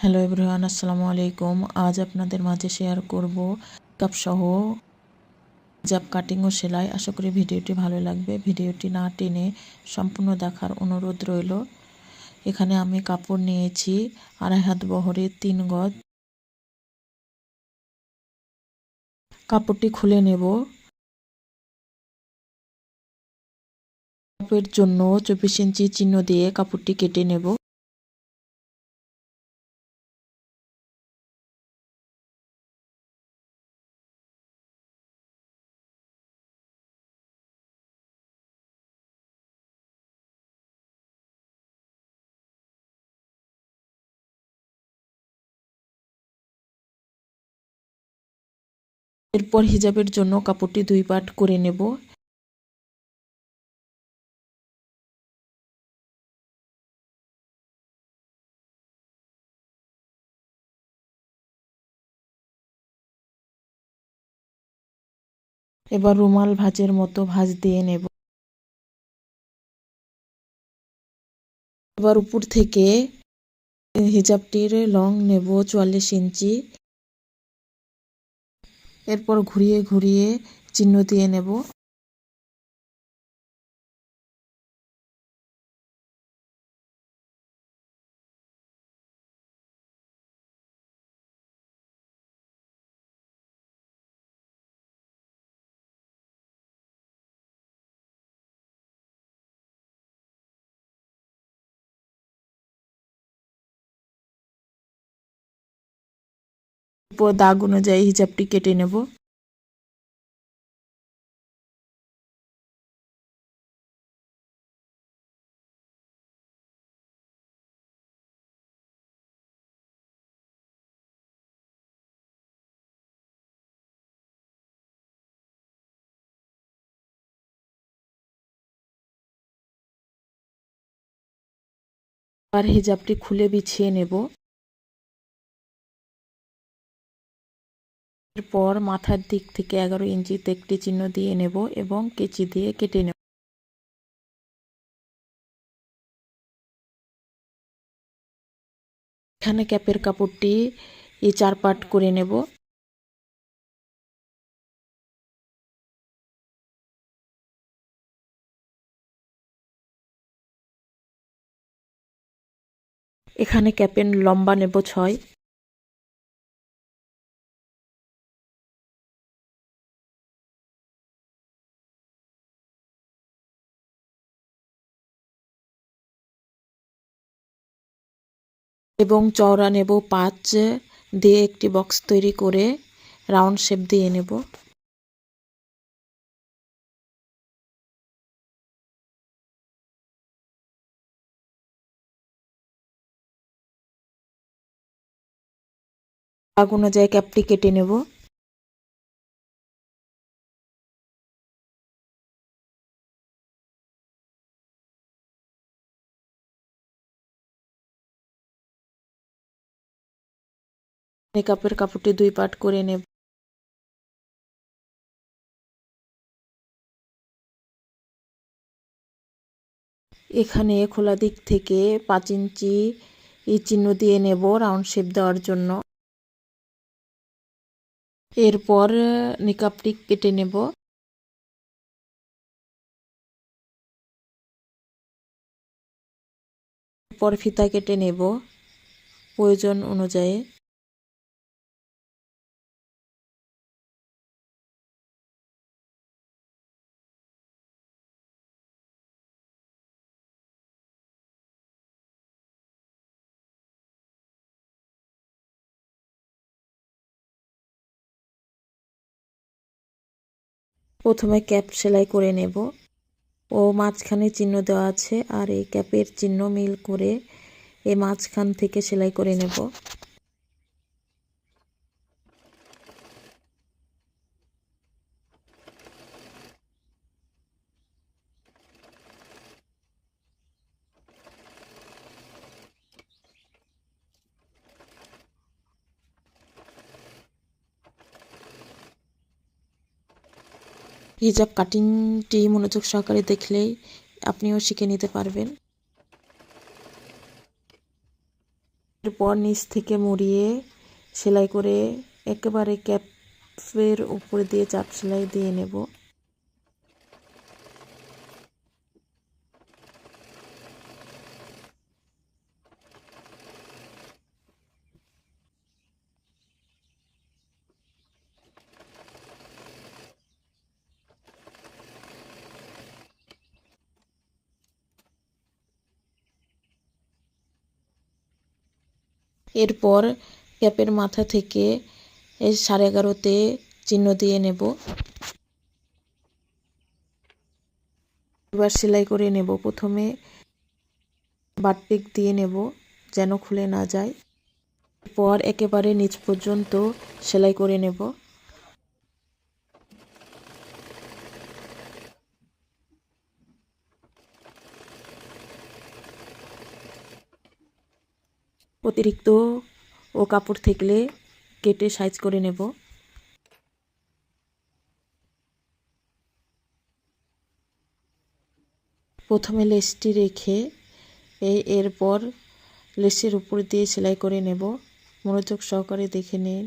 Hello everyone, আসসালামু আলাইকুম। আজ আপনাদের মাঝে শেয়ার করব কাপসহ জাব কাটিং ও সেলাই। আশা করি ভিডিওটি ভালো লাগবে। ভিডিওটি না টেনে সম্পূর্ণ দেখার অনুরোধ রইল। এখানে আমি কাপড় নিয়েছি আড়াই হাত বহরের তিন গজ। কাপড়টি খুলে নেব। কাপের জন্য চব্বিশ ইঞ্চি চিহ্ন দিয়ে কাপড়টি কেটে নেব। এরপর হিজাবের জন্য কাপড়টি দুই পাট করে নেব। এবার রুমাল ভাজের মতো ভাজ দিয়ে নেব। এবার উপর থেকে হিজাবটির লং নেব চুয়াল্লিশ ইঞ্চি। এরপর ঘুরিয়ে ঘুরিয়ে চিহ্ন দিয়ে নেব। দাগ অনুযায়ী হিজাবটি কেটে নেব। আর হিজাবটি খুলে বিছিয়ে নেব। এরপর মাথার দিক থেকে এগারো ইঞ্চিতে একটি চিহ্ন দিয়ে নেব এবং কেচি দিয়ে কেটে নেব। এখানে ক্যাপের কাপড়টি এই চার পাট করে নেব। এখানে ক্যাপের লম্বা নেব ছয়। এবং চওড়া নেব পাঁচ দিয়ে একটি বক্স তৈরি করে রাউন্ড শেপ দিয়ে নেব। আগুন অনুযায়ী ক্যাপটি কেটে নেব। মেকআপের কাপড়টি দুই পাট করে নেব। এখানে খোলা দিক থেকে পাঁচ ইঞ্চি চিহ্ন দিয়ে নেব রাউন্ড শেপ দেওয়ার জন্য। এরপর নিকাপটি কেটে নেব। পর ফিতা কেটে নেব। প্রয়োজন অনুযায়ী প্রথমে ক্যাপ সেলাই করে নেব। ও মাঝখানে চিহ্ন দেওয়া আছে আর এই ক্যাপের চিহ্ন মিল করে এই মাঝখান থেকে সেলাই করে নেব। হিজাব কাটিংটি মনোযোগ সহকারে দেখলেই আপনিও শিখে নিতে পারবেন। এরপর নিচ থেকে মুড়িয়ে সেলাই করে একেবারে ক্যাপের উপরে দিয়ে চাপ সেলাই দিয়ে নেব। এরপর ক্যাপের মাথা থেকে এই সাড়ে এগারোতে চিহ্ন দিয়ে নেব। এবার সেলাই করে নেব। প্রথমে বাটিক দিয়ে নেব যেন খুলে না যায়। পর একেবারে নিচ পর্যন্ত সেলাই করে নেব। অতিরিক্ত ও কাপড় থাকলে কেটে সাইজ করে নেব। প্রথমে লেসটি রেখে এই এরপর লেসের উপর দিয়ে সেলাই করে নেব। মনোযোগ সহকারে দেখে নিন।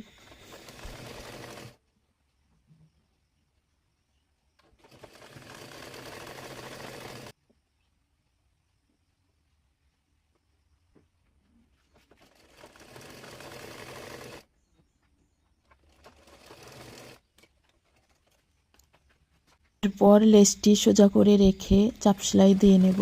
এরপর লেসটি সোজা করে রেখে চাপ সেলাই দিয়ে নেব।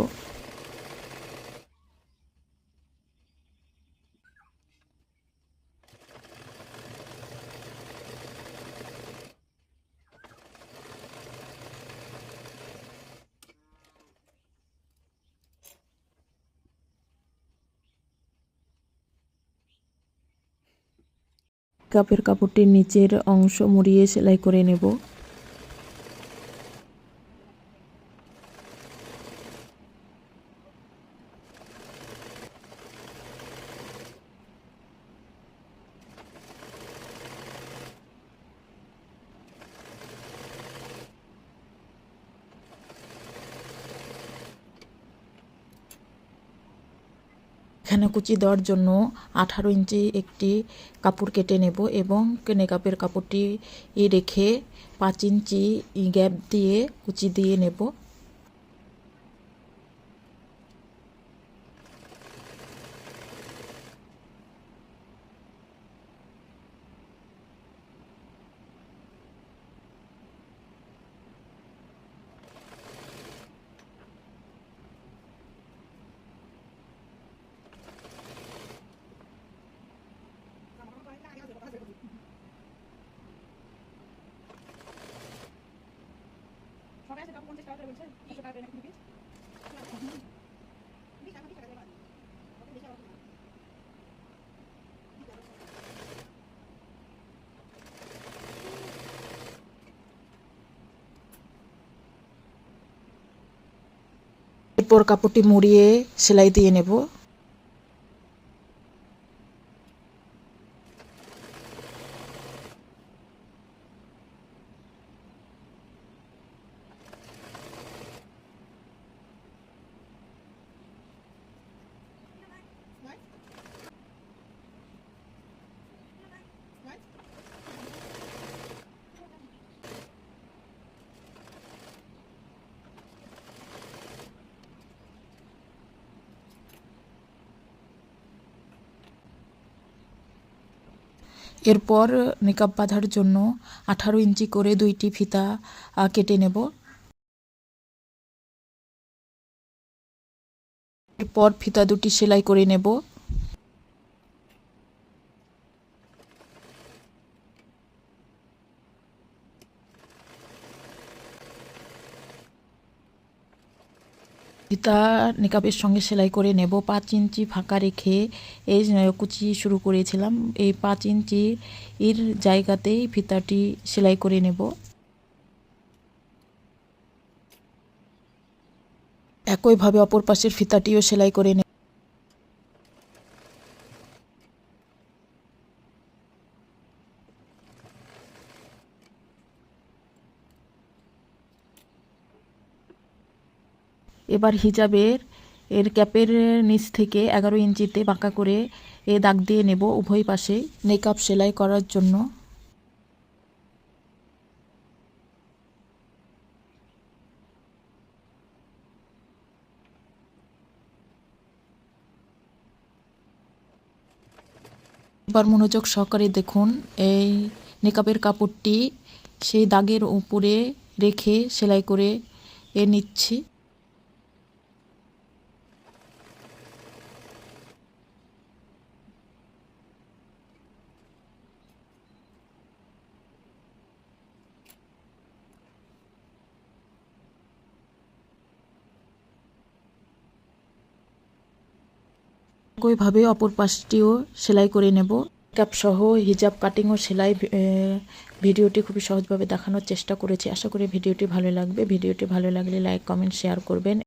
কাপের কাপড়টির নিচের অংশ মুড়িয়ে সেলাই করে নেব। এখানে কুচি দেওয়ার জন্য আঠারো ইঞ্চি একটি কাপড় কেটে নেব এবং নেকাপের কাপড়টি রেখে পাঁচ ইঞ্চি গ্যাপ দিয়ে কুচি দিয়ে নেব। এরপর কাপড়টি মুড়িয়ে সেলাই দিয়ে নেব। এরপর নিকাব বাঁধার জন্য আঠারো ইঞ্চি করে দুইটি ফিতা কেটে নেব। এরপর ফিতা দুটি সেলাই করে নেব। ফিতা নিকাবের সঙ্গে সেলাই করে নেব। পাঁচ ইঞ্চি ফাঁকা রেখে এই কুচি শুরু করেছিলাম। এই পাঁচ ইঞ্চি এর জায়গাতেই ফিতাটি সেলাই করে নেব। একইভাবে অপর পাশের ফিতাটিও সেলাই করে নেব। এবার হিজাবের, এর ক্যাপের নিচ থেকে এগারো ইঞ্চিতে বাঁকা করে এ দাগ দিয়ে নেব উভয় পাশে নেকআপ সেলাই করার জন্য। এবার মনোযোগ সহকারে দেখুন, এই নেকাবের কাপড়টি সেই দাগের উপরে রেখে সেলাই করে এ নিচ্ছি। একইভাবে অপর পাশটিও সেলাই করে নেব। ক্যাপ সহ হিজাব কাটিং ও সেলাই ভিডিওটি খুবই সহজভাবে দেখানোর চেষ্টা করেছি। আশা করি ভিডিওটি ভালো লাগবে। ভিডিওটি ভালো লাগলে লাইক কমেন্ট শেয়ার করবেন।